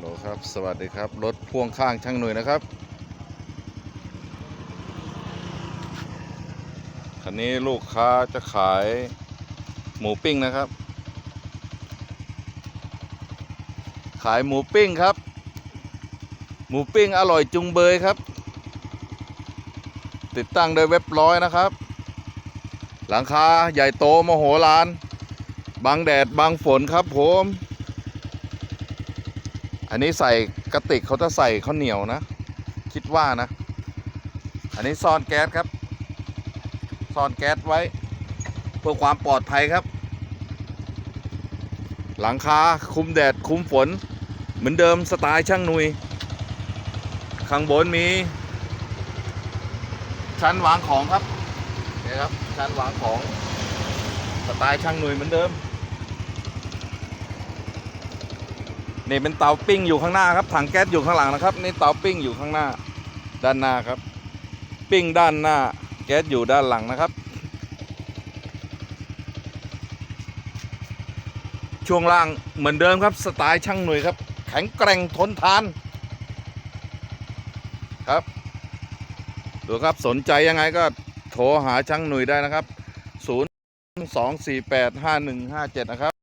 โหลครับ สวัสดีครับ รถพ่วงข้างช่างหน่วยนะครับ คันนี้ลูกค้าจะขายหมูปิ้งนะครับ ขายหมูปิ้งครับ หมูปิ้งอร่อยจุงเบยครับ ติดตั้งโดยเว็บร้อยนะครับ หลังคาใหญ่โตมโหฬารบังแดดบังฝนครับผม อันนี้ใส่กระติกเขาจะใส่ข้าวเหนียวนะ คิดว่านะ อันนี้ซ่อนแก๊สครับ ซ่อนแก๊สไว้ เพื่อความปลอดภัยครับ หลังคาคุมแดดคุมฝน เหมือนเดิมสไตล์ช่างนุย ข้างบนมี ชั้นวางของครับนี่ครับชั้นวางของสไตล์ช่างนุยเหมือนเดิม นี่เป็นเตาปิ้งอยู่ข้างหน้าครับถังแก๊สอยู่ข้างหลังนะครับนี่เตาปิ้งอยู่ข้างหน้า ด้านหน้าครับ ปิ้งด้านหน้า แก๊สอยู่ด้านหลังนะครับ ช่วงล่างเหมือนเดิมครับสไตล์ช่างหน่ยครับ แข็งแกร่งทนทานครับดูครับสนใจยังไงก็โทรหาช่างหน่ยได้นะครับ 0 2 4 8 5 1 5 7 นะครับ